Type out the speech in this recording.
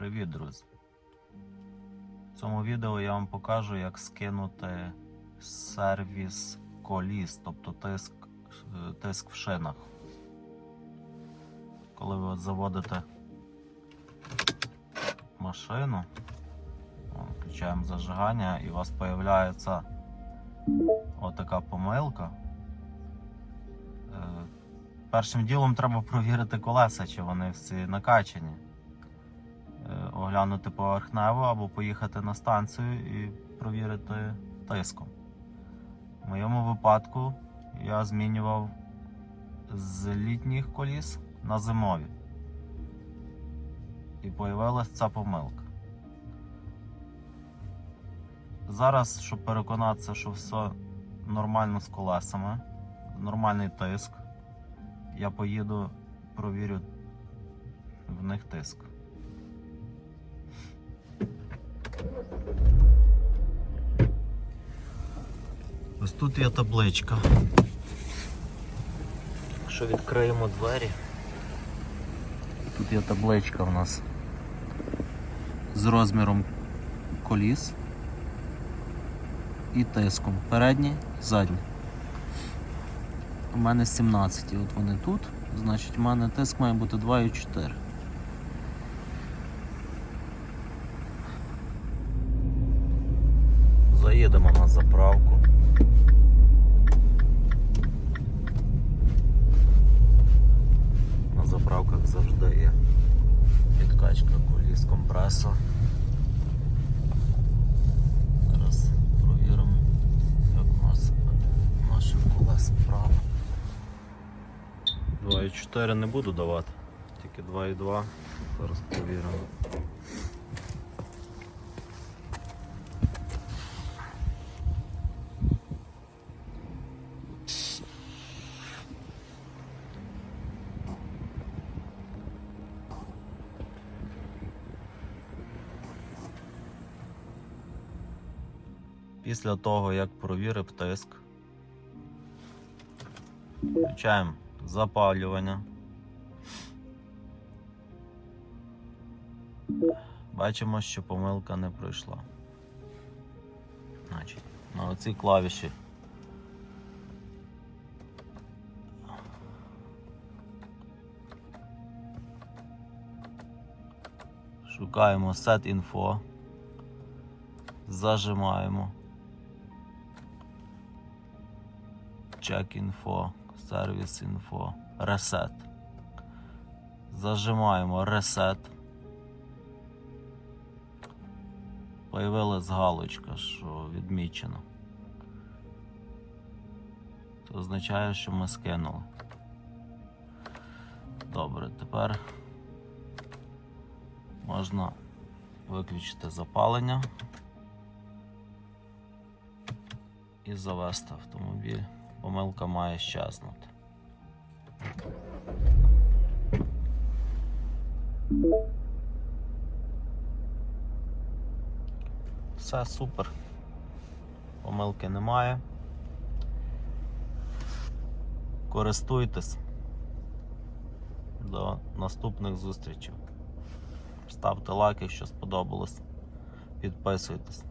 Привіт, друзі! В цьому відео я вам покажу, як скинути сервіс коліс, тобто тиск, тиск в шинах. Коли ви заводите машину, включаємо зажигання і у вас з'являється отака помилка. Е, Першим ділом треба провірити колеса, чи вони всі накачані. Оглянути поверхнево або поїхати на станцію і провірити тиском. В моєму випадку я змінював з літніх коліс на зимові. І появилась ця помилка. Зараз, щоб переконатися, що все нормально з колесами, нормальний тиск, я поїду, провірю в них тиск. Ось тут є табличка. Якщо відкриємо двері, тут є табличка в нас з розміром коліс і тиском. Передній, задній. У мене 17, і от вони тут. Значить, у мене тиск має бути 2,4. Заїдемо на заправку. На заправках завжди є підкачка коліс компресор. Зараз провіримо, як у нас наші колеса справа. 2,4 не буду давати, тільки 2,2. Зараз провіримо. Після того, як провірив тиск, включаємо запалювання. Бачимо, що помилка не пройшла. Значить, на оцій клавіші шукаємо Set Info, зажимаємо. Info, Service Info, Reset. Зажимаємо Reset. Появилась галочка, що відмічено. Це означає, що ми скинули. Добре, тепер можна виключити запалення і завести автомобіль. Помилка має щезнути. Все супер. Помилки немає. Користуйтесь. До наступних зустрічей. Ставте лайк, якщо сподобалось. Підписуйтесь.